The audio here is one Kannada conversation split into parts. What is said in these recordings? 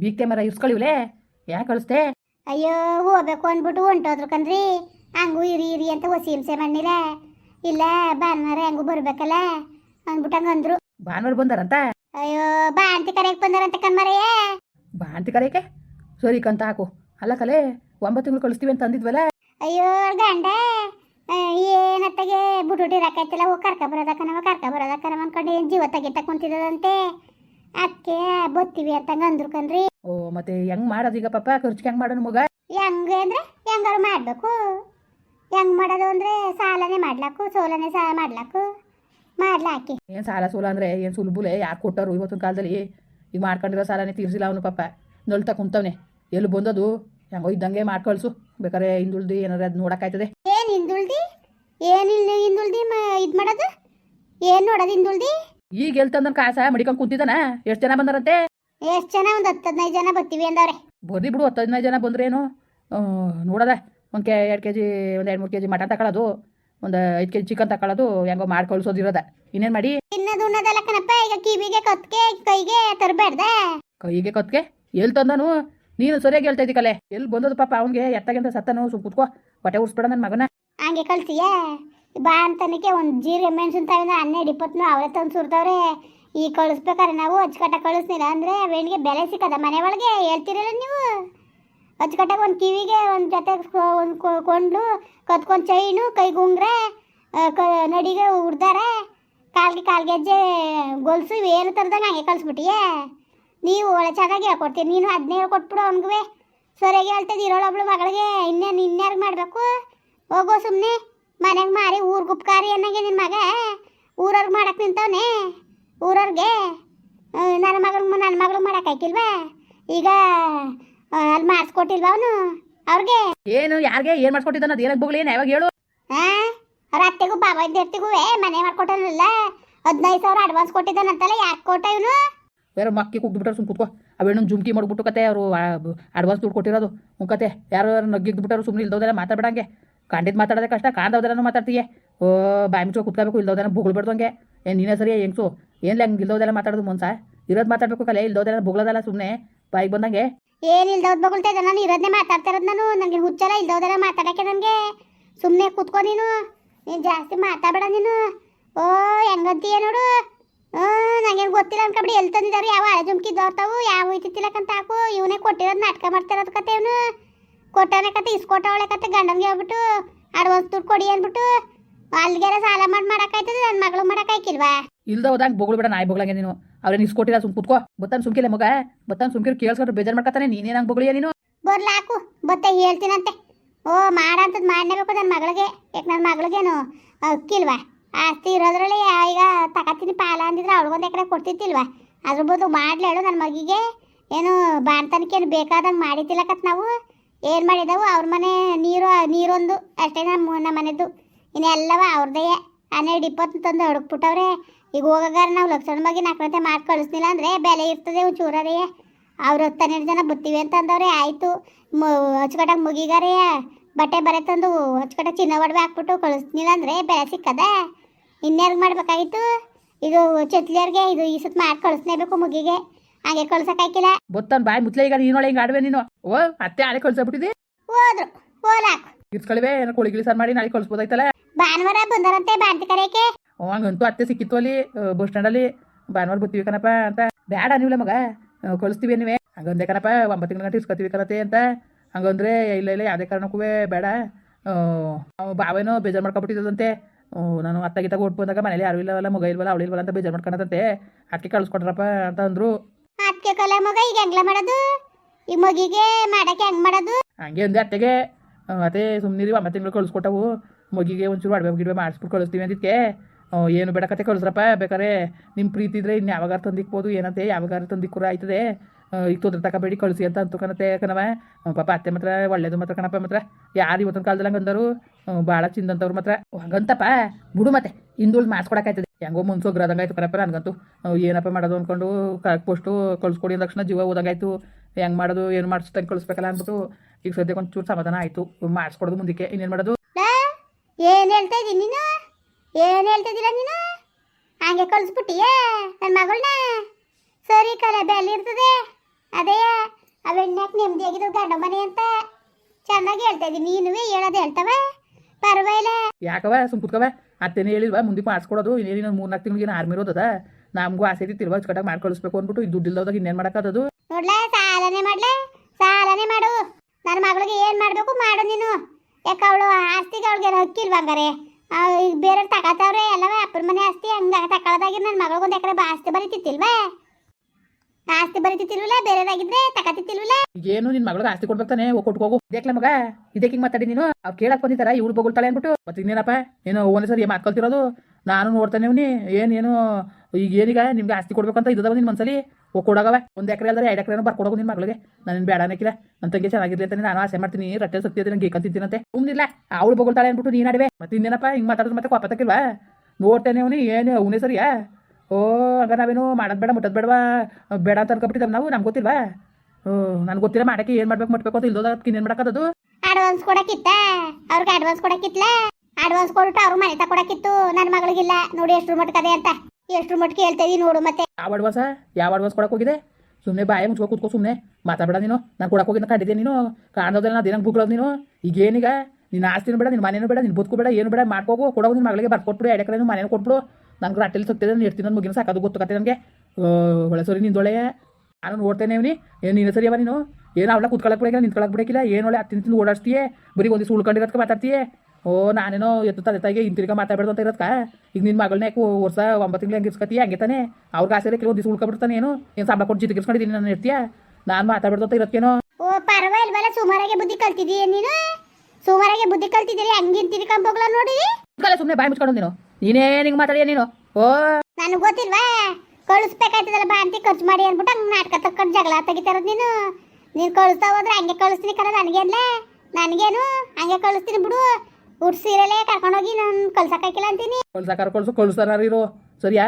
ಬೀಕ್ ಕ್ಯಾಮರಾ ಇರ್ಸ್ಕೊಳ್ಳಿವ್ಲೆ ಯಾಕೆ ಕಳಿಸ್ದೆ ಅಯ್ಯೋ ಹೋಗ್ಬೇಕು ಅಂದ್ಬಿಟ್ಟು ಹೊಂಟೋದ್ರು ಕಣ್ರಿ. ಹಂಗೂ ಇರಿ ಇರಿ ಅಂತ ಹೊಸಿ ಹಿಂಸೆ ಮಣ್ಣಿಲ್ಲ ಇಲ್ಲ ಭಾನುವಾರ ಹೆಂಗೂ ಬರ್ಬೇಕಲ್ಲ? ಅಂದ್ಬಿಟ್ಟು ಹಂಗ ಅಂದ್ರು. ಭಾನುವಾರ ಬಂದಾರಂತ? ಅಯ್ಯೋ ಬಾಂತಿ ಕರೆಯಕ್ ಬಂದಾರಂತ ಕಣ್ಮರಯ್ಯ ಬಾಂತಿ ಕರೆಯಕ್ಕೆ? ಸರಿ ಕಂತ ಹಾಕು ಅಲ್ಲ ಕಲೆ ಒಂಬತ್ತು ತಿಂಗಳು ಕಳಿಸ್ತೀವಿ ಅಂತ ಅಂದಿದ್ವಲ್ಲ? ಅಯ್ಯೋ ಗಂಡ. ಏನತ್ತಾಗೆ ಏನತ್ತಗೆ ಬುಟುಟಿರಕೈತಿಲ್ಲ ಹೋಗಿ ಕರ್ಕ ಬರೋದಕ್ಕನವ ಕರ್ಕ ಬರೋದಕ್ಕನವ ಅನ್ಕೊಂಡು ಏನು ಜೀವ ತೆಗಿತ ಕುಂತಿದಂತೆ ಅದಕ್ಕೆ ಬತ್ತೀವಿ ಅಂತ ಅಂದ್ರು ಕಣ್ರಿ. ಓ ಮತ್ತೆ ಹೆಂಗ್ ಮಾಡೋದು ಈಗ ಪಾಪ? ಖರ್ಚಿಗೆ ಹೆಂಗ್ ಮಾಡೋಣ ಮಗ? ಹೆಂಗೆ ಅಂದ್ರೆ ಹೆಂಗಾರು ಮಾಡಬೇಕು. ಹೆಂಗ್ ಮಾಡೋದು ಅಂದ್ರೆ ಸಾಲನೇ ಮಾಡ್ಲಾಕು ಸೋಲನೇ ಸಾಲ ಮಾಡ್ಲಾಕು. ಮಾಡ್ಲಾಕಿ. ಏನು ಸಾಲ ಸೋಲ ಅಂದ್ರೆ ಏನು ಸುಲಭುಲೆ? ಯಾರು ಕೊಟ್ಟರು ಇವತ್ತಿನ ಕಾಲದಲ್ಲಿ? ಈಗ ಮಾಡ್ಕೊಂಡಿರೋ ಸಾಲನೇ ತೀರ್ಸಿಲ್ಲ ಅವನು ಪಾಪ. ನಳ್ತಾ ಕುಂತವ್ನೆ. ಎಲ್ಲಿ ಬಂದದು? ಹೆಂಗೋ ಇದ್ದಂಗೆ ಮಾಡ್ಕೊಳ್ಸು. ಬೇಕಾದ್ರೆ ಬೇಕಾರೆ ಹಿಂದುಳ್ದು ಏನಾರ ಅದು ನೋಡಕ್ಕಾಯ್ತದೆ. ಏನು ಹಿಂದುಳ್ದಿ? ಏನಿಲ್ಲ ಹಿಂದುಳ್ದಿ ಇದು ಮಾಡೋದು? ಏನು ನೋಡೋದು ಹಿಂದುಳ್ದಿ? ಈಗ ಎಲ್ಲಿ ತಂದನ್ ಕಾಸ ಮಡಿಕೊಂಡ್ ಕುಂತಿದ್ದಾನ? ಎಷ್ಟ್ ಜನ ಬಂದಾರಂತೆ? ಎಷ್ಟ್ ಜನ? ಒಂದ್ ಹತ್ತು ಹದಿನೈದು ಜನ ಬರ್ತೀವಿ ಅಂದವ್ರೆ. ಬರ್ದಿ ಬಿಡು ಹತ್ತು ಹದಿನೈದು ಜನ ಬಂದ್ರೇನು ನೋಡದ ಒಂದ್ ಕೆ ಎರಡು ಕೆಜಿ ಒಂದು ಎರಡು ಮೂರು ಕೆ ಜಿ ಮಟನ್ ತಕೊಳ್ಳೋದು ಒಂದ್ ಐದ್ ಕೆ ಜಿ ಚಿಕನ್ ತಕೊಳ್ಳೋದು ಹೆಂಗೋ ಮಾಡಿ ಕಳ್ಸೋದಿರೋದ. ಇನ್ನೇನ್ ಮಾಡಿ? ತಿನ್ನೋದು ಉಣ್ಣೋದಲ್ಲ ಕಣಪ್ಪ ಈಗ ಕಿವಿಗೆ ಕತ್ಕೆ ಕೈಗೆ ತರಬೇಡ್ದ. ಕೈಗೆ ಕತ್ಕೆ? ಎಲ್ ತಂದನು? ನೀನು ಸರಿಯಾಗಿ ಹೇಳ್ತಾ ಇದ್ದೀಕಲೆ ಎಲ್ಲಿ ಬಂದದ ಪಾಪ ಅವ್ನಿಗೆ ಎತ್ತಗಿಂತ ಸತ್ತನು ಸುಮ್ ಕುತ್ಕೋ. ಹೊಟ್ಟೆ ಉರ್ಸ್ಬೇಡ ನನ್ನ ಮಗನ. ಹಂಗೆ ಕಳ್ಸಿಯ? ಬಾ ಅಂತನಕ್ಕೆ ಒಂದು ಜೀರಿಗೆ ಮೆಣಸಿನ ತಾವಿಂದ ಹನ್ನೆರಡು ಇಪ್ಪತ್ತು ಅವರೇ ತಂದು ಸುರ್ತವ್ರೆ ಈಗ ಕಳಿಸ್ಬೇಕಾದ್ರೆ ನಾವು ಅಚ್ಚುಕಟ್ಟ ಕಳಿಸ್ನಿಲ್ಲ ಅಂದರೆ ಬೆಣ್ಣಿಗೆ ಬೆಲೆ ಸಿಕ್ಕದ ಮನೆ ಒಳಗೆ ಹೇಳ್ತಿರಲ್ಲ ನೀವು? ಅಚ್ಚುಕಟ್ಟಾಗ ಒಂದು ಕಿವಿಗೆ ಒಂದು ಜೊತೆ ಒಂದು ಕೊಂಡ್ಲು ಕತ್ಕೊಂಡು ಚೈನು ಕೈಗೆ ಉಂಗ್ರೆ ಕ, ನಡಿಗೆ ಉಡ್ದಾರೆ. ಕಾಲ್ಗೆ ಕಾಲ್ಗೆಜ್ಜೆ ಗೊಲ್ಸು ಏನು ತರದಂಗೆ ಹಂಗೆ ಕಳಿಸ್ಬಿಟ್ಟಿಯೇ? ನೀವು ಒಳ್ಳೆ ಚೆನ್ನಾಗಿ ಹೇಳ್ಕೊಡ್ತೀರಿ ನೀನು ಹದಿನೈದು ಹೇಳ್ಕೊಟ್ಬಿಡು ಅವ್ನಿಗೆ ಸರಿಯಾಗಿ ಹೇಳ್ತದೆ ಇರೋಳೊಬ್ಳು ಮಗಳಿಗೆ ಇನ್ನೇನು ಇನ್ಯಾರಿಗೆ ಮಾಡಬೇಕು? ಹೋಗೋ ಸುಮ್ಮನೆ ಮನೆಗೆ ಮಾರಿ ಊರಿಗೆ ಉಪಕಾರಿ ಅನ್ನಂಗೆ ನಿನ್ನ ಮಗ. ಊರವ್ರಿಗೆ ಮಾಡಕ್ಕೆ ನಿಂತವನೆ. ಊರವ್ರಿಗೆ. ನನ್ನ ಮಗಳು ನನ್ನ ಮಗಳು ಮಾಡಕ್ಕೆ ಹಾಕಿಲ್ವಾ ಈಗ ಅಲ್ಲಿ ಮಾಡಿಸ್ಕೊಟ್ಟಿಲ್ವ ಅವನು? ಅವ್ರಿಗೆ? ಏನು ಯಾರಿಗೆ? ಏನು ಮಾಡ್ಕೊಟ್ಟಿದ್ದಾನ ಅದು ಏನಕ್ಕೆ ಬೋಗ್ಲಿ? ಏನು ಯಾವಾಗ ಹೇಳು? ಹಾಂ ಅವ್ರ ಅತ್ತೆಗೂ ಬಾಬಾ ಇದ್ದಿರ್ತಿಗೂ ಮನೆ ಮಾಡ್ಕೊಟ್ಟನಲ್ಲ. ಹದಿನೈದು ಸಾವಿರ ಅಡ್ವಾನ್ಸ್ ಕೊಟ್ಟಿದ್ದಾನಂತಲ್ಲ ಯಾಕೆ ಕೊಟ್ಟ ಇವನು? ಬೇರೆ ಮಕ್ಕಿ ಕುಗ್ಬಿಟ್ರೆ ಸುಮ್ ಕೂತ್ಕೋ. ಅವೇನು ಜುಮ್ಕಿ ಮಾಡ್ಬಿಟ್ಟು ಕತೆ ಅವರು ಅಡ್ವಾನ್ಸ್ ದುಡ್ಡು ಕೊಟ್ಟಿರೋದು. ಕತೆ. ಯಾರು ಬಿಟ್ಟರು ಸುಮ್ಮನೆ ಇಲ್ದೋದೆಲ್ಲ ಮಾತಾಡ್ಬೇಡಂಗೆ ಕಾಂಡಿದ್ ಮಾತಾಡೋದೇ ಕಷ್ಟ ಕಾಂದವ್ದಾರನು ಮಾತಾಡ್ತೀಯ? ಓ, ಬಾಯಿ ಮುಚ್ಚೋ ಕುತ್ಕೋಬೇಕು ಇಲ್ದೋದನ್ನ ಬೊಗಳ್ಬಾರ್ದು ಹಂಗೆ ಏನು ನೀನೇ ಸರಿ ಹೆಂಗ್ಸು? ಏನು ಹಂಗೆ ಇಲ್ದೋದೆಲ್ಲ ಮಾತಾಡೋದು ಮುನ್ಸ? ಇರೋದು ಮಾತಾಡಬೇಕು ಕಲೆ, ಇಲ್ದೋದೆಲ್ಲ ಬುಗಳದಲ್ಲ ಸುಮ್ಮನೆ ಬಾಯಿಗೆ ಬಂದಂಗೆ? ಏನ್ ಇಲ್ಲ ಇದ್ದ? ನಾನು ಇರೋದನ್ನೇ ಮಾತಾಡ್ತಾ ಇರೋದು ನಾನು. ನನಗೆ ಹುಚ್ಚಲ್ಲ ಇಲ್ದೋದೆಲ್ಲ ಮಾತಾಡಕ್ಕೆ ನನಗೆ ಸುಮ್ಮನೆ ಕುತ್ಕೋ ನೀನು. ನೀನು ಜಾಸ್ತಿ ಮಾತಾಡಬೇಡ ನೀನು. ಓ, ಹೆಂಗಂತೀಯ ನೋಡು. ಹ್ಞೂ ನನಗೇನು ಗೊತ್ತಿಲ್ಲ ಅನ್ಕೊಬಿಡಿ. ಎಲ್ಲಿ ತಂದಿದ್ದಾರೆ ಯಾವ ಜುಮ್ಕಿ ದೋರ್ತಾವು ಯಾವ ಇತ್ತಿಲ್ಲಕ್ಕಂತ ಹಾಕು. ಇವನೇ ಕೊಟ್ಟಿರೋದು ನಾಟಕ ಮಾಡ್ತಿರೋದು ಕತೆ ಇವನು ಕೊಟ್ಟವನೇ ಕತೆ ಗಂಡನ್ಗೆ ಹೇಳ್ಬಿಟ್ಟು ಅಡ್ವಾನ್ಸ್ ದುಡ್ಡು ಕೊಡಿ ಅಂದ್ಬಿಟ್ಟು ಅಲ್ಲಿಗೆಲ್ಲ ಸಾಲ ಮಾಡಿ ಮಾಡಕ್ಕಾಯ್ತದೆ ನನ್ನ ಮಗಳು ಮಾಡಕ್ಕಾಯ್ಕಿಲ್ವಾ? ಇಲ್ದ ಹೋದಂಗೆ ಬೊಗಳ್ಬೇಡ ನಾಯಿ ಬೊಗಳಂಗೆ ನೀನು. ಅವ್ರೇನು ಇಸ್ಕೊಟ್ಟಿಲ್ಲ ಸುಮ್ ಕುತ್ಕೋ. ಬತ್ತಾನ ಸುಮ್ಕಿಲ್ಲ ಮಗ ಬತ್ತಾನ ಸುಮ್ಕಿರ್ ಕೇಳಿಸ್ಕೊಂಡ್ರೆ ಬೇಜಾರ್ ಮಾಡ್ಕತಾನೆ ನೀನೇನು ಹಂಗೆ ಬೊಗಳಿಯ ನೀನು? ಬರ್ಲಾಕು ಬತ್ತೆ ಹೇಳ್ತೀನಂತೆ. ಓ ಮಾಡಂತದ್ ಮಾಡಲೇಬೇಕು ನನ್ನ ಮಗಳಿಗೆ. ಯಾಕೆ ನನ್ನ ಮಗಳಿಗೇನು? ಅಕ್ಕಿಲ್ವಾ ಆಸ್ತಿ ಇರೋದ್ರಲ್ಲಿ ಈಗ ತಗತೀನಿ ಪಾಲ ಅಂದಿದ್ರೆ ಅವ್ಳಿಗೊಂದು ಎಕರೆ ಕೊಡ್ತಿದ್ದಿಲ್ವಾ? ಅದ್ರ ಬದು ಮಾಡ್ಲೇಳು ನನ್ನ ಮಗಿಗೆ. ಏನು ಬಾಣ್ತನಕ್ಕೇನು ಬೇಕಾದಂಗೆ ಮಾಡಿದ್ದಿಲ್ಲಕತ್ ನಾವು. ಏನು ಮಾಡಿದವು? ಅವ್ರ ಮನೆ ನೀರು, ನೀರೊಂದು, ಅಷ್ಟೇ ನಮ್ಮ ನಮ್ಮ ಮನೆದು. ಇನ್ನೆಲ್ಲವ ಅವ್ರದ್ದೇ ಹನ್ನೆರಡು ಇಪ್ಪತ್ತು ತಂದು ಹುಡುಕ್ಬಿಟ್ಟವ್ರೆ. ಈಗ ಹೋಗಾರ ನಾವು ಲಕ್ಷಣ ಬಗ್ಗೆ ನಾಲ್ಕರಂತೆ ಮಾಡಿ ಕಳಿಸ್ಲಿಲ್ಲ ಅಂದರೆ ಬೆಲೆ ಇರ್ತದೆ ಚೂರರೇ ಅವ್ರು ಹತ್ತು ಹನ್ನೆರಡು ಜನ ಬರ್ತೀವಿ ಅಂತ ಅಂದವ್ರೆ, ಆಯಿತು. ಮು ಮುಗಿಗಾರೇ. ಬಟ್ಟೆ ಬರೆ ತಂದು ಹಚ್ಕಟ ಚಿನ್ನ ಒಡವೆ ಹಾಕ್ಬಿಟ್ಟು ಕಳಿಸ್ಲಿಲ್ಲ ಅಂದರೆ ಬೆಲೆ ಸಿಕ್ಕದ? ಇನ್ಯಾರಿಗೆ ಮಾಡಬೇಕಾಗಿತ್ತು? ಇದು ಚತ್ಲಿಯರ್ಗೆ ಇದು ಈ ಸುತ್ತ ಮಾಡಿ ಕಳಿಸ್ಲೇಬೇಕು ಮುಗಿಗೆ. ಹಾಗೆ ಕಳ್ಸಕ್ಕಾಕಿಲ್ಲ ಬೊತ್ತನ್ ಬಾಯಿ ಮುತ್ಲೆ ಈಗ ನೀನೊಳೆ ಹಿಂಗ್ ಆಡ್ವೆ ನೀನು. ಓ ಅತ್ತೆ ಆಳೆ ಕಳ್ಸಬಿಟ್ಟಿದ್ದಿ ಹೋದ್ರು ಹೋಲಾಕ್ ಇರ್ಸ್ಕೊಳ್ವೆ ಏನೋ ಕುಳಿ ಗಿಳಿ ಸಾರ್ ಮಾಡಿ ನಾಳೆ ಕಳಿಸ್ಬೋದಾಯ್ತಲ್ಲ? ಭಾನುವಾರ ಬಂದರಂತೆ ಬಾಂತಿ ಕರೆಯಕ್ಕೆ. ಓ ಹಂಗಂತೂ ಅತ್ತೆ ಸಿಕ್ಕಿತ್ತು ಅಲ್ಲಿ ಬಸ್ ಸ್ಟ್ಯಾಂಡಲ್ಲಿ ಭಾನುವಾರ ಬರ್ತೀವಿ ಕಣಪ್ಪ ಅಂತ. ಬ್ಯಾಡ ನೀವಲ್ಲ ಮಗ. ಕಳಿಸ್ತೀವಿ ನೀವೇ. ಹಂಗಂದೆ ಕಣಪ್ಪ ಒಂಬತ್ತು ತಿಂಗಳ ಗಂಟೆ ಇಸ್ಕೊತೀವಿ ಕಣತೆ ಅಂತ. ಹಂಗಂದ್ರೆ ಇಲ್ಲ ಇಲ್ಲ ಯಾವುದೇ ಕಾರಣಕ್ಕೂ ಬೇಡ. ಬಾವೇನೋ ಬೇಜಾರು ಮಾಡ್ಕೊಬಿಟ್ಟಿದಂತೆ ನಾನು ಅತ್ತಾಗಿ ಓಟ್ ಬಂದಾಗ ಮನೇಲಿ ಯಾರು ಇಲ್ಲವಲ್ಲ ಮಗ ಇಲ್ವಲ್ಲ ಅವಳು ಇಲ್ವಲ್ಲ ಅಂತ ಬೇಜಾರು ಮಾಡ್ಕೊಳದಂತೆ ಅಕ್ಕಿ ಕಳಿಸ್ಕೊಡ್ರಪ್ಪ ಅಂತ ಅಂದರು. ಅದಕ್ಕೆ ಕಲ ಮಗ, ಈಗ ಹೆಂಗ್ಲ ಮಾಡೋದು? ಈ ಮಗಿಗೆ ಮಾಡಕ್ಕೆ ಹೆಂಗ್ ಮಾಡೋದು? ಹಂಗೆ ಅಂದೆ ಅತ್ತೆಗೆ. ಮತ್ತೆ ಸುಮ್ಮನೆ ಸುಮ್ಮನಿರಿ ಒಂಬತ್ತು ತಿಂಗಳು ಕಳಿಸ್ಕೊಟ್ಟವು. ಮಗಿಗೆ ಒಂಚೂರು ಅಡ್ವೆ ಗಿಡ್ಬೆ ಮಾಡಿಸ್ಬಿಟ್ಟು ಕಳಿಸ್ತೀವಿ ಅಂದಿದ್ದಕ್ಕೆ ಏನು ಬೇಡ ಕತೆ ಕಳಿಸ್ರಪ್ಪ ಬೇಕಾರೆ ನಿಮ್ಮ ಪ್ರೀತಿ ಇದ್ರೆ ಇನ್ನು ಯಾವಾಗಾರು ತಂದಿಕ್ಬೋದು, ಏನಂತೆ ಯಾವಾಗಾರು ತಂದಿಕ್ಕೂರ ಆಯ್ತದೆ. ಈಗ ತೊಂದ್ರೆ ತಗೋಬೇಡಿ ಕಳಿಸಿ ಅಂತ ಅಂತ ಕಣತೆ ಕಣವ ಪಾಪ ಅತ್ತೆ ಮಾತ್ರ ಒಳ್ಳೇದು ಮಾತ್ರ ಕಣಪ್ಪ ಮಾತ್ರ. ಯಾರು ಇವತ್ತಿನ ಕಾಲದಲ್ಲಿ ಹಂಗೆ ಅಂದರು? ಭಾಳ ಚಿಂದಂತವ್ರು ಮಾತ್ರ. ಹಂಗಂತಪ್ಪ? ಬಿಡು ಮತ್ತೆ. ಹಿಂದುಳು ಮಾಡಿಸ್ಕೊಡಕ್ಕಾಯ್ತದೆ. ಹೆಂಗೋ ಮುನ್ಸೋಗ್ರದಂಗೆ ಆಯ್ತು ಕಣಪ್ಪ ನನಗಂತೂ. ಏನಪ್ಪ ಮಾಡೋದು ಅಂದ್ಕೊಂಡು ಪೋಸ್ಟು ಕಳ್ಸ್ಕೊಡಿ ಅಂದ ತಕ್ಷಣ ಜೀವ ಹೋದಂಗಾಯ್ತು. ಹೆಂಗೆ ಮಾಡೋದು, ಏನು ಮಾಡಿಸ್ದಂಗೆ ಕಳಿಸ್ಬೇಕಲ್ಲ ಅಂದ್ಬಿಟ್ಟು ಈಗ ಸದ್ಯಕ್ಕೆ ಒಂಚೂರು ಸಮಾಧಾನ ಆಯಿತು. ಮಾಡಿಸ್ಕೊಡೋದು ಮುಂದಕ್ಕೆ. ಇನ್ನೇನು ಮಾಡೋದು? ಏನು ಹೇಳ್ತಾ ನೀನು? ಏನ್ ಹೇಳ್ತಾ ನೀನು? ಹಂಗೆ ಕಳಿಸ್ಬಿಟ್ಟಿಯೇ ನನ್ನ ಮಗಳನ್ನ ಸರಿ ಕಲೆ, ಬೆಲೆ ಇರ್ತದೆ. ಅದೇ ಅವೆಣ್ಣಕ್ ನೆಮ್ಮದಿಯಾಗಿದ್ದು ಗಂಡ ಮನೆ ಅಂತ ಚೆನ್ನಾಗಿ ಹೇಳ್ತಾ ಇದ್ದೀನಿ. ನೀನುವೆ ಹೇಳೋದು ಹೇಳ್ತವ? ಪರವಾಗಿಲ್ಲ. ಯಾಕವ ಸುಮ್ ಕುತ್ಕವ ಅತ್ತೇನೆ ಹೇಳಿಲ್ವಾ ಮುಂದೆ ಮಾಡಿಸ್ಕೊಡೋದು ಇನ್ನೇನು ಮೂರು ನಾಲ್ಕು ತಿಂಗಳಿಗೆ ಆರ್ಮಿ ಇರೋದದ ನಮಗೂ ಆಸೆ ಐತಿ ತಿರ್ವಾ ಕಟ್ಟಾಗಿ ಮಾಡ್ಕೊಳಿಸ್ಬೇಕು ಅಂದ್ಬಿಟ್ಟು ಈ ದುಡ್ಡು ಇನ್ನೇನ್ ಮಾಡೋಕ್ಕದು ನೋಡ್ಲಾ ಸಾಲನೆ ಮಾಡ್ಲೆ? ಸಾಲನೆ ಮಾಡು. ನನ್ನ ಮಗಳಿಗೆ ಏನ್ ಮಾಡಬೇಕು ಮಾಡು ನೀನು. ಯಾಕ ಅವಳು ಆಸ್ತಿಗೆ ಅವಳಿಗೆ ಹಕ್ಕಿಲ್ವಾ ಹಂಗಾರೆ? ಈಗ ಬೇರೆ ತಗತಾವ್ರೆ ಎಲ್ಲವೇ ಅಪ್ಪನ ಮನೆ ಆಸ್ತಿ ಹಂಗ ತಗೊಳ್ದಾಗಿ ನನ್ನ ಮಗಳಿಗೊಂದು ಎಕರೆ ಆಸ್ತಿ ಬರೀತಿತ್ತಿಲ್ವಾ? ಆಸ್ತಿ ಬರೀತಿತ್ತಿಲ್ವಲ್ಲ ಬೇರೆದಾಗಿದ್ರೆ ತಗತಿತ್ತಿಲ್ವಲ್ಲ ಏನು ನಿನ್ ಮಗಳಿಗೆ ಆಸ್ತಿ ಕೊಡ್ಬೇಕಾನೆ ಕೊಟ್ಕೋಗು. ಇದೇಕ್ಲ ಮಗ? ಇದಕ್ಕೆ ಹಿಂಗ್ ಮಾತಾಡಿ ನೀನು? ಅವ್ ಕೇಳಕ್ ಬಂದಿದ್ದಾರ? ಇವ್ಳು ಬೊಗಳ್ತಾಳೆ ಅಂದ್ಬಿಟ್ಟು. ಮತ್ತೆ ಇನ್ನೇನಪ್ಪ? ಏನು ಒಂದೇ ಸರಿ ಮಾತ್ಕೊಳ್ತಿರೋದು ನಾನು ನೋಡ್ತಾನೆ ಅವ್ನಿ. ಏನೇನು ಈಗ ಏನೀಗ? ನಿಮ್ಗೆ ಆಸ್ತಿ ಕೊಡ್ಬೇಕಂತ ಇದ್ದವ ನಿನ್ ಮನ್ಸಲ್ಲಿ? ಹೋಗಿ ಕೊಡೋಗವ. ಒಂದು ಎಕರೆ ಅಲ್ಲದ್ರೆ ಎರಡು ಎಕರೆ ಬರ್ಕೊಡೋಗು ನಿನ್ನ ಮಗಳಿಗೆ. ನಾನು ಬೇಡ ಅನ್ನಕ್ಕಿಲ್ಲ ನನ್ನ ತಂಗಿ ಚೆನ್ನಾಗಿರ್ಲಿ ಅಂತ ನಾನು ಆಸೆ ಮಾಡ್ತೀನಿ. ರಟ್ಟೆ ಸಕ್ತಿ ಅದೇ ನಂಗೆ ತಿಂತೀನಂತೆ ಸುಮ್ಮನಿಲ್ಲ ಅವಳು ಬೊಗಳ್ತಾಳೆ ಅಂದ್ಬಿಟ್ಟು ನೀನು ಮತ್ತೆ ಇನ್ನೇನಪ್ಪ? ಹಿಂಗೆ ಮಾತಾಡಿದ್ರೆ ಮತ್ತೆ ಕೊಪ್ಪತ್ತಕ್ಕಿಲ್ವಾ? ನೋಡ್ತೇನೆ ಅವನಿ. ಏನು ಅವನೇ ಸರಿಯಾ? ಓ ಹಂಗ ನಾವೇನು ಮಾಡೋದು ಬೇಡ ಮುಟ್ಟೋದು ಬೇಡವಾ? ಬೇಡ ಅಂತ ಅನ್ಕೊಬಿಟ್ಟಿದ್ದಾವೆ ನಾವು ನಮ್ಗೆ ಗೊತ್ತಿಲ್ವಾ? ನನ್ಗೆ ಗೊತ್ತಿಲ್ಲ ಮಾಡಕ್ಕೆ ಏನ್ ಮಾಡ್ಬೇಕು ಮುಟ್ಬೇಕು ಅಂತ ಇಲ್ದೋದ ಏನ್ ಮಾಡಕ್ಕದು ಅಡ್ವಾನ್ಸ್ ಕೊಡಕ್ಕಿತ್ತ? ಅವ್ರಿಗೆ ಅಡ್ವಾನ್ಸ್ ಕೊಡಕ್ಕಿತ್ಲ? ಅಡ್ವಾನ್ಸ್ ಕೊಟ್ಟು ಅವ್ರ ಮನೆ ತಕೊಡಕ್ಕಿತ್ತು ನನ್ನ ಮಗಳಿಗಿಲ್ಲ. ನೋಡಿ ಎಷ್ಟು ಮಟ್ಕದೆ ಅಂತ. ಎಷ್ಟು ಮಟ್ಕೆ ಹೇಳ್ತಾ ಇದೀನಿ ನೋಡು ಮತ್ತೆ. ಯಾವ ಅಡ್ವಾನ್ಸ ಯಾವ ಅಡ್ವಾನ್ಸ್ ಕೊಡಕ್ಕೆ ಹೋಗಿದೆ ಸುಮ್ಮನೆ ಬಾಯ ಮುಚ್ಕೋ ಕೂತ್ಕೋ ಸುಮ್ಮನೆ ಮಾತಾಡಬೇಡ ನೀನು. ನಾನು ಕೊಡಕ್ಕೆ ಹೋಗಿದ್ದ ಕಂಡಿದ್ದೆ ನೀನು? ಕಾಣ್ದೋದಲ್ಲ ನಾ ದಿನಕ್ಕೆ ಬುಕ್ಳೋದು ನೀನು? ಈಗ? ನಿನ್ನ ಆಸ್ತಿನೂ ಬೇಡ, ನಿನ್ನ ಮನೇನೂ ಬೇಡ, ನಿನ್ನ ಬದುಕು ಬೇಡ, ಏನು ಬೇಡ, ಮಾಡ್ಕೋಗು ಕೊಡೋ ನಿನ್ನ ಮಗಳಿಗೆ, ಬರ್ಕೊಟ್ಬಿಡು ಎರಡು ಕಡೆ ಮನೇನು ಕೊಟ್ಬಿಡು. ನನಗೆ ರಟ್ಟೆಲಿ ಸತ್ತಿದೆ, ನಾನು ಇರ್ತೀನಿ ನನ್ನ ಮುಗಿನ ಸಾಕೋದು ಗೊತ್ತಾಗತ್ತೆ ನನಗೆ. ಒಳ್ಳೆ ಸರಿ ನಿಂದೊಳೆ. ನಾನು ನೋಡ್ತೇನೆ ಅವನಿ ಏನು ನಿನ್ನ ಸರಿಯವ ನೀನು? ಏನು ಅವಳ ಕುತ್ಕೊಳಕ್ ಬಿಡಕಿಲ್ಲ ನಿಂತ್ಕೊಳಕ್ ಬಿಡಕಿಲ್ಲ ಏನು ಒಳ್ಳೆ ಹತ್ತಿನ ತಿಂದು ಓಡಾಡ್ತೀಯೇ ಬರೀ ಒಂದು ಸುಳ್ಕೊಂಡಿರೋದಕ್ಕೆ ಮಾತಾಡ್ತೀಯೇ? ಓ, ನಾನೇನೋ ಎತ್ತು ತಂದೆ ತಾಯಿಗೆ ಹಿಂತಿರ್ಗ ಮಾತಾಡ್ಬೇಡ ಅಂತ ಇರೋದಕ್ಕ ಈಗ ನಿನ್ನ ಮಗಳನ್ನೇ ವರ್ಷ ಒಂಬತ್ತು ತಿಂಗಳು ಹಂಗೆ ಇರ್ಸ್ಕತ್ತೀಯ? ಹಂಗೆ ತಾನೆ? ಅವ್ರಿಗೆ ಆಸೆ ಕೆಲವೊಂದು ದಿವಸ ಉಳ್ಕೊಬಿಡ್ತಾನೆ ಏನು? ಏನು ಸಂಬಳ ಕೊಟ್ಟು ಜಿತಿಗೆ ಇರ್ಸ್ಕೊಂಡಿದ್ದೀನಿ ನಾನು, ಇರ್ತೀಯ? ನಾನು ಮಾತಾಡ್ಬೇಡ ಅಂತ ಇರೋಕ್ಕೇನೋ ಓ ಪರವಾಗಿಲ್ವಲ್ಲ ಸುಮಾರಾಗೆ ಬುದ್ಧಿ ಕಲ್ತಿದೀಯ ನೀನು? ಸುಮಾರಾಗೆ ಬುದ್ಧಿ ಕಲ್ತಿದ್ದೀರಿ ಹಂಗಿನ್ ತಿರ್ಕೊಂಬೋಗ್ಲ ನೋಡಿ. ಸುಮ್ನೆ ಸುಮ್ಮನೆ ಬಾಯಿ ಮುಚ್ಕೊಂಡು ನೀನು. ನೀನೇ ನಿಂಗೆ ಮಾತಾಡಿಯ ನೀನು? ಓ. ನನಗೆ ಗೊತ್ತಿಲ್ವಾ? ಕಳಿಸ್ಬೇಕಾಯ್ತದಲ್ಲ ಬಾ ಅಂತ ಖರ್ಚು ಮಾಡಿ ಅಂದ್ಬಿಟ್ಟು ಹಂಗೆ ನಾಟಕ ತಕ್ಕೊಂಡು ಜಗಳ ತೆಗಿತಾರದು ನೀನು. ನೀನು ಕಳಿಸ್ತಾ ಹೋದ್ರೆ ಹಂಗೆ ಕಳಿಸ್ತೀನಿ ಕರ ನನಗೇನ್ಲ? ನನಗೇನು? ಹಂಗೆ ಕಳಿಸ್ತೀನಿ ಬಿಡು. ಉಟ್ ಸೀರೆಲೆ ಕರ್ಕೊಂಡೋಗಿ ನಾನು ಕಳ್ಸಕ್ಕಾಗಿಲ್ಲ ಅಂತೀನಿ. ಕಳ್ಸಾಕಾರ ಕಳ್ಸು ಕಳ್ಸಾರ ಇರು. ಸರಿಯಾ?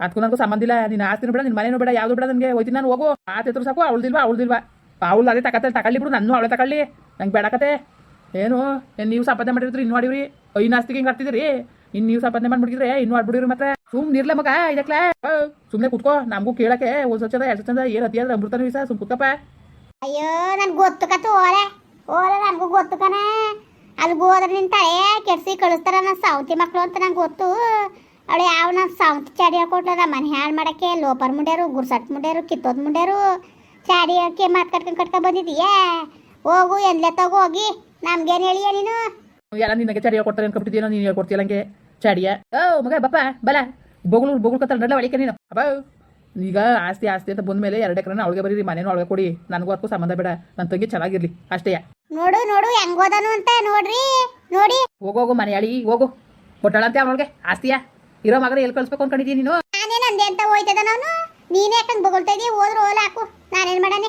ಅದಕ್ಕೂ ನನಗೂ ಸಂಬಂಧ ಇಲ್ಲ. ನೀನು ಆಸ್ತಿನೂ ಬೇಡ ನಿನ್ನ ಮನೇನೂ ಬೇಡ ಯಾವುದು ಬೇಡ ನನಗೆ. ಹೋಯ್ತೀನಿ ನಾನು ಹೋಗು. ಆತ ಸಾಕು ಅವಳ್ದಿಲ್ವಾ ಅವಳ್ದಿಲ್ವಾ? ಅವಳು ಅದೇ ತಕತ್ತೆ ತಕೊಳ್ಳಿ ಬಿಡು ನನ್ನ ಅವಳೆ ತಕೊಳ್ಳಿ. ನಂಗೆ ಬೇಡಕತೆ ಏನು ಏನು? ನೀವು ಸಂಪಾದನೆ ಮಾಡಿರ್ತೀರಿ ಇನ್ನು ಮಾಡಿವ್ರಿ ಐ ಆಸ್ತಿಗೆ ಹಿಂಗೆ ಆಡ್ತಿದ್ದೀರಿ ಇನ್ನು ನೀವು ಸಂಪಾದನೆ ಮಾಡ್ಬಿಟ್ಟಿದ್ರೆ ಇನ್ನು ಆಡ್ಬಿಡಿರಿ ಮತ್ತೆ? ಸುಮ್ಮನೆ ಇರ್ಲ ಮಗ, ಇದಕ್ಲೆ. ಸುಮ್ಮನೆ ಕುತ್ಕೋ. ನಮಗೂ ಕೇಳಕ್ಕೆ ಒಂದು ಸ್ವಚ್ಛದ, ಎರಡು ಸ್ವಚ್ಛದ, ಏನು ಅತಿಯಾದ್ರೆ ಅಮೃತನ ವೀಸ ಸುಮ್ ಕುತ್ಕಪ್ಪ. ಅಯ್ಯೋ ನನ್ಗೆ ಗೊತ್ತು ಕತ್ತು ಓಲೆ. ಓಲೆ, ನನಗೂ ಗೊತ್ತು ಕಣ ಅಲ್ಲಿಗೆ ಹೋದ್ರೆ ನಿಂತಾಳೆ ಕೆಡ್ಸಿ ಕಳಿಸ್ತಾರ ನನ್ನ ಸಾವಂತಿ ಮಕ್ಕಳು ಅಂತ ನಂಗೆ ಗೊತ್ತು. ಅವಳು ಯಾವ ನನ್ನ ಸಾವಂತಿ ಚಾಡಿ ಹಾಕೊಟ್ಲದ? ಮನೆ ಹಾಳು ಮಾಡಕ್ಕೆ, ಲೋಪರ್ ಮುಂಡ್ಯಾರು, ಗುರ್ಸಟ್ ಮುಂಡ್ಯಾರು, ಕಿತ್ತೋದ್ ಮುಂಡ್ಯಾರು. ಚಾಡಿ ಹಾಕಿ ಮಾತು ಕಟ್ಕೊಂಡು ಕಟ್ಕೊಂಡು ಬಂದಿದ್ದೀಯಾ ಹೋಗು, ಎಂದ್ಲೆ ತಗೋ ಹೋಗಿ. ನಮ್ಗೇನು ಹೇಳಿಯ ನೀನು? ಎಲ್ಲ ನಿನಗೆ ಚಡಿ ಕೊಡ್ತಾರೆ ಅನ್ಕೊಬಿಟ್ಟಿದ್ದೀನೋ ನೀನು ಹೇಳ್ಕೊಡ್ತೀಯ ನಂಗೆ ಚಾಡಿಯ? ಓ ಮಗ ಬಪ್ಪ ಬಲ. ಬೊಗಳು ಬೊಗಳು ಕತ್ತಲ್ಲ ಒಳಿಕೆ ನೀನು. ಅಬ್ಬಾ ಈಗ ಆಸ್ತಿ ಆಸ್ತಿ ಅಂತ ಬಂದ ಮೇಲೆ ಎರಡು ಎಕರೆನ ಅವಳಿಗೆ ಬರೀರಿ ಮನೇನು ಅವಳಿಗೆ ಕೊಡಿ. ನನಗೂ ಅದಕ್ಕೂ ಸಂಬಂಧ ಬೇಡ. ನನ್ನ ತಂಗಿ ಚೆನ್ನಾಗಿರ್ಲಿ ಅಷ್ಟೇ. ನೋಡು ನೋಡು ಹೆಂಗ್ ಓದನು ಅಂತ ನೋಡ್ರಿ ನೋಡಿ. ಹೋಗೋಗು ಮನೆ ಮನೆಯಾಳಿ ಹೋಗು. ಕೊಟ್ಟಾಳಂತೆ ಅವಳಿಗೆ? ಆಸ್ತಿಯ? ಇರೋ ಮಗನ ಎಲ್ಲಿ ಕಳಿಸ್ಬೇಕು ಅನ್ಕೊಂಡಿದ್ದೀನಿ ನೀನು? ನಾನೇನು ಅಂದೆ ಅಂತ ಹೋಯ್ತದ ನಾನು? ನೀನೇ ಯಾಕಂಗ್ ಬೊಗಳ್ತಾ ಇದೀಯ? ಹೋದ್ರೆ ಹಾಕು. ನಾನೇನ್ ಮಾಡಾನೆ